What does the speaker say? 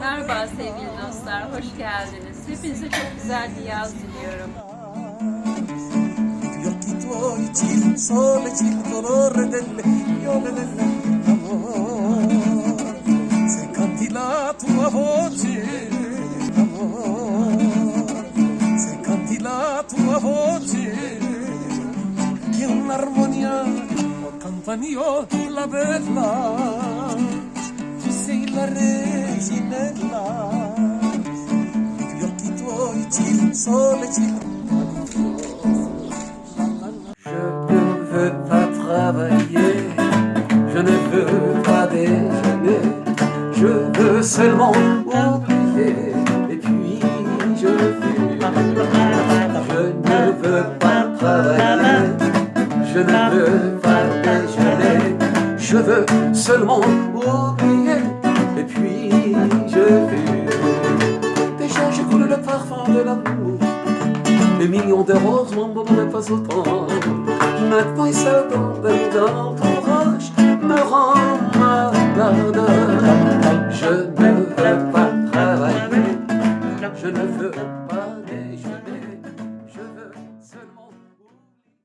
Merhaba sevgili dostlar, hoş geldiniz. Hepinize çok güzel bir yaz diliyorum. Se. Oh campanio la bella, tu sei la reginella. Gli occhi tuoi c'è il sole, c'è il Je ne veux pas travailler, je ne veux pas déjeuner, je veux seulement oublier, et puis je fuis. Je ne veux pas travailler, je ne veux pas je veux seulement oublier, et puis je fuis. Déjà j'écoule le parfum de l'amour. Des millions de roses m'embaumeraient pas autant. Maintenant ils s'attendent d'entourage me rend malade. Je ne veux pas travailler, je ne veux